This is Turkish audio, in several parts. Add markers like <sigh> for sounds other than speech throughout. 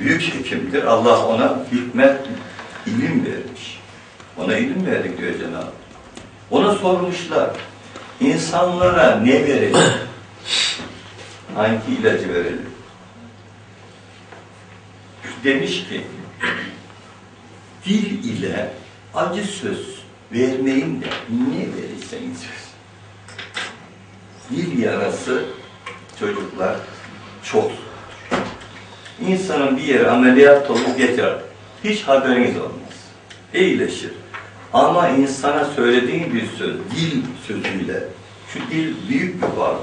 büyük hekimdir. Allah ona hikmet, ilim vermiş. Ona ilim verdik diyor Cenab-ı Ona sormuşlar, insanlara ne verelim? <clears throat> Hangi ilacı verelim? Demiş ki, dil ile acı söz vermeyin de ne verirseniz verin. Dil yarası çocuklar çok. İnsanın bir yere ameliyat olup geçer. Hiç haberiniz olmaz. İyileşir. Ama insana söylediğin bir söz, dil sözüyle, şu dil büyük bir varlık.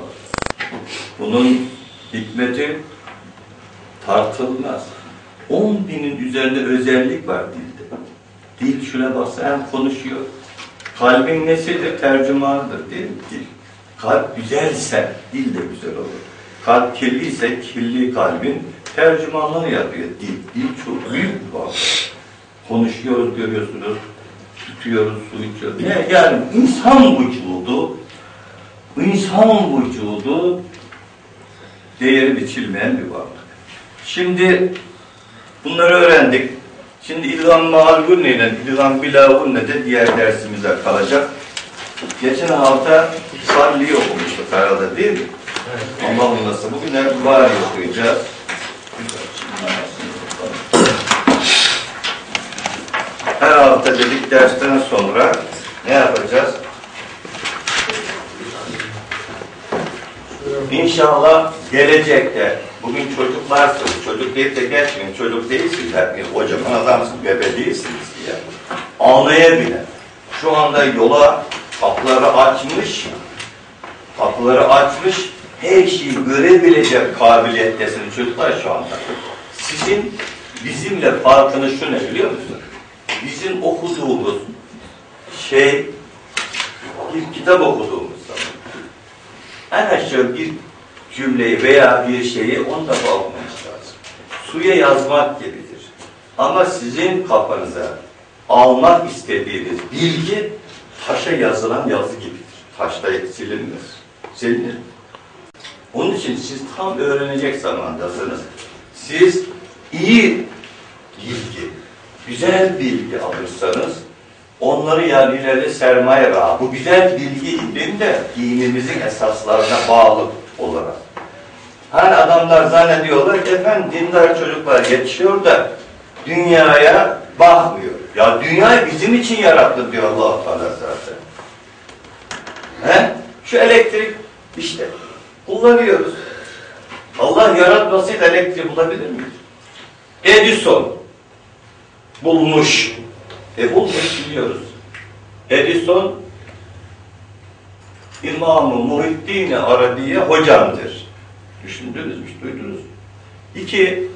Bunun hikmeti tartılmaz. 10 binin üzerinde özellik var dilde. Dil şuna baksa hem konuşuyor. Kalbin nesidir? Tercümandır değil mi? Dil. Kalp güzelse dil de güzel olur. Kalp kirliyse kirli kalbin tercümanlığı yapıyor dil. Dil çok büyük bir varlık. Konuşuyoruz görüyorsunuz. Tutuyoruz, su içiyoruz. Ne? Yani insan vücudu insan vücudu değeri biçilmeyen bir varlık. Şimdi bunları öğrendik. Şimdi İlhan Mağalgun ile İlhan Bilavun de diğer dersimize kalacak. Geçen hafta Salli okumuştuk herhalde değil mi? Evet. Allah'ın nasıl. Bugün var okuyacağız. Her hafta dedik dersten sonra ne yapacağız? İnşallah gelecekte bugün çocuklarsınız, çocuk deyip de geçmeyin, çocuk değilsiniz hepiniz, kocaman adamsınız, bebe değilsiniz diye. Anlayabilen, şu anda yola kapıları açmış, kapıları açmış, her şeyi görebilecek kabiliyettesiniz çocuklar şu anda. Sizin bizimle farkınız şu ne biliyor musun? Bizim okuduğumuz şey, bir kitap okuduğumuz zaman, en aşağı bir cümleyi veya bir şeyi on defa okumanız lazım. Suya yazmak gibidir. Ama sizin kafanıza almak istediğiniz bilgi taşa yazılan yazı gibidir. Taşta silinmez. Silinir. Onun için siz tam öğrenecek zamandasınız. Siz iyi güzel bilgi alırsanız onları yani ileride sermaye var. Bu güzel bilgi ilim de dinimizin esaslarına bağlı olarak. Hani adamlar zannediyorlar ki efendim dindar çocuklar yetişiyor da dünyaya bakmıyor. Ya dünyayı bizim için yarattı diyor allah Teala zaten. He? Şu elektrik işte kullanıyoruz. Allah yaratmasıyla elektrik bulabilir miyiz? Edison bulmuş. E bulmuş biliyoruz. Edison İmam-ı Muhiddin Arabiye hocamdır. Düşündünüz mü? Duydunuz. İki,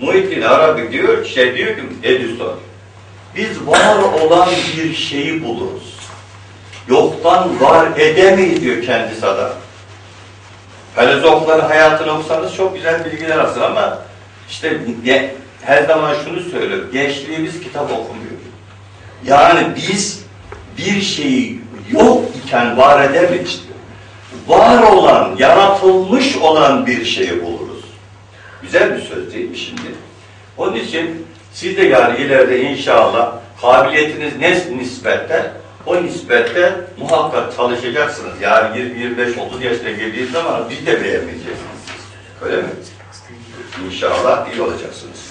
Muhiddin Arabi diyor, şey diyor ki Edison, biz var olan bir şeyi buluruz. Yoktan var edemeyiz diyor kendisi adam. Filozofların hayatını okusanız çok güzel bilgiler alsın ama işte her zaman şunu söylüyorum, gençliğimiz kitap okumuyor. Yani biz bir şeyi yok iken var edemeyiz. Var olan, yaratılmış olan bir şeyi buluruz. Güzel bir söz değil mi şimdi? Onun için siz de yani ileride inşallah kabiliyetiniz ne nispette o nispette muhakkak çalışacaksınız. Yani 20, 25, 30 yaşına geldiğiniz zaman biz de beğenmeyeceksiniz. Öyle mi? İnşallah iyi olacaksınız.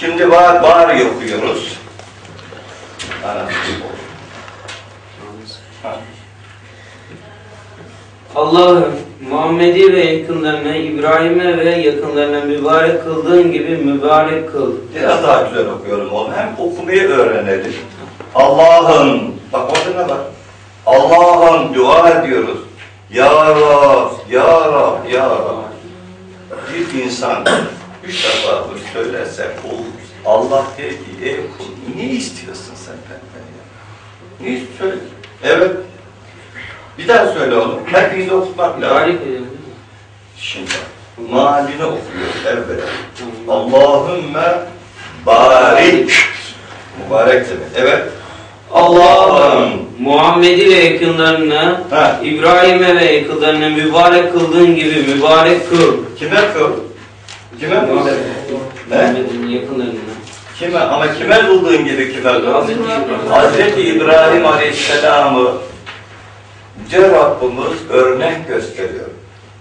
Şimdi var, var okuyoruz. Allah'ım Muhammed'i ve yakınlarına, İbrahim'e ve yakınlarına mübarek kıldığın gibi mübarek kıl. Biraz daha güzel okuyorum oğlum. Hem okumayı öğrenelim. Allah'ım, bak orada ne var? Allah'ım dua ediyoruz. Ya Rab, Ya Rab, Ya Rab. Bir insan üç defa bunu söylerse kul, Allah der ki, ey kul, ne istiyorsun sen benden ya? Ne istiyorsun? Evet. Bir daha söyle oğlum. Hepinizi okutmak lazım. Şimdi malini okuyor evvel. Allahümme barik. Mübarek demek. Evet. Allah'ım Muhammed'i ve yakınlarına, Ha. İbrahim'e ve yakınlarına mübarek kıldığın gibi mübarek kıl. kime kıl? Kime? Ne? yakınlarına. Kime ama kime kıldığın gibi kime? Hazreti İbrahim. Hazreti İbrahim Aleyhisselam'ı Rabbimiz örnek gösteriyor.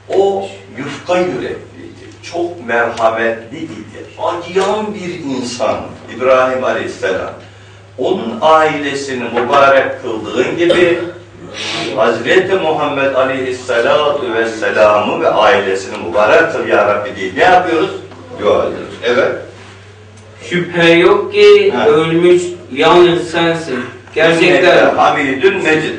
O yufka yürekliydi, çok merhametliydi, acıyan bir insan İbrahim Aleyhisselam. Onun ailesini mübarek kıldığın gibi Hazreti Muhammed Aleyhisselatu Vesselam'ı ve ailesini mübarek kıl ya Rabbi diye ne yapıyoruz? Dua ediyoruz. Evet. Şüphe yok ki Ha. ölmüş yalnız sensin. Gerçekten, Hamidün Mecid.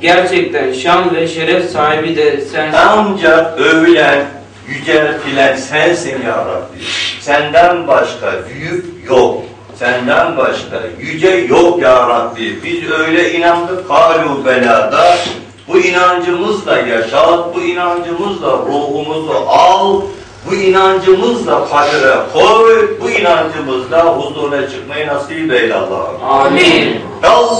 gerçekten şan ve şeref sahibi de sensin. Ancak övülen, yüceltilen sensin ya Rabbi. Senden başka büyük yok. Senden başka yüce yok ya Rabbi. Biz öyle inandık kalu belada. Bu inancımızla yaşat, bu inancımızla ruhumuzu al, bu inancımızla kadere koy, bu inancımızla huzura çıkmayı nasip eyle Allah'ım. Amin. Allahu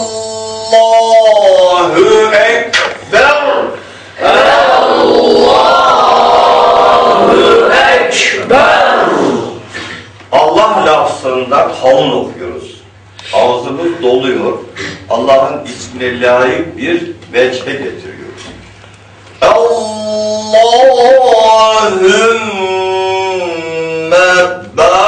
Ekber. Allahu Lafzında kavun okuyoruz. Ağzımız doluyor. Allah'ın ismine layık bir vecbe getiriyoruz. Allahümme barik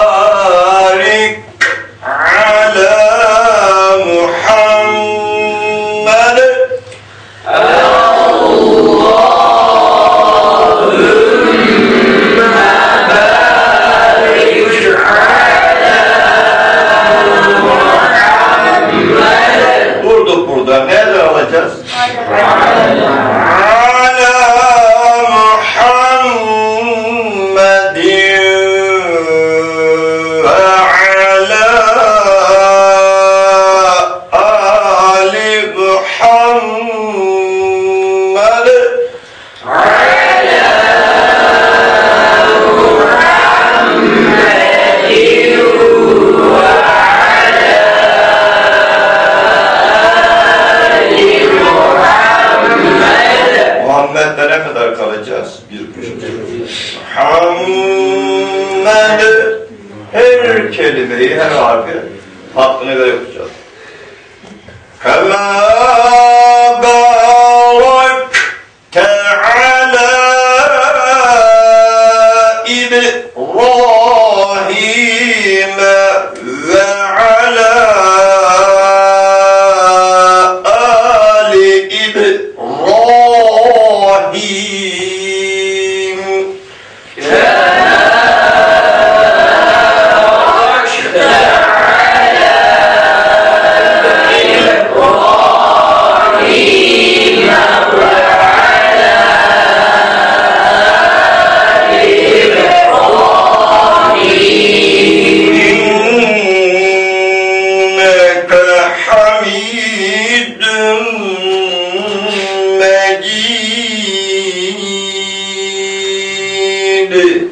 Muhammed her kelimeyi, her harfi hakkını göre yapacağız. Kema şimdi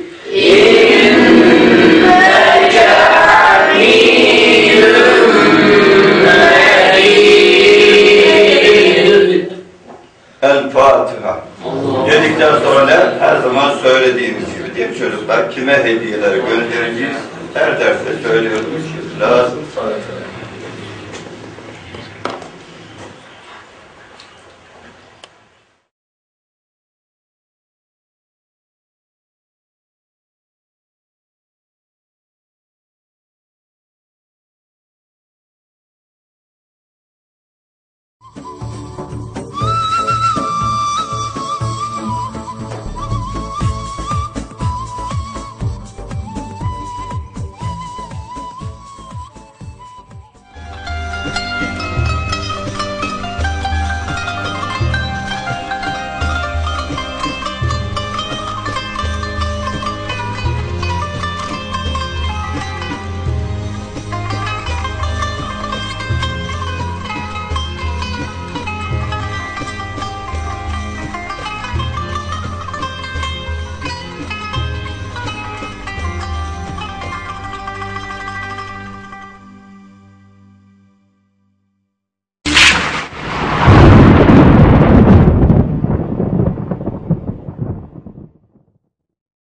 El Fatiha. Dedikten sonra ne? Her zaman söylediğimiz gibi değil mi çocuklar? Kime hediyeler göndereceğiz? Her derste söylüyoruz ki lazım.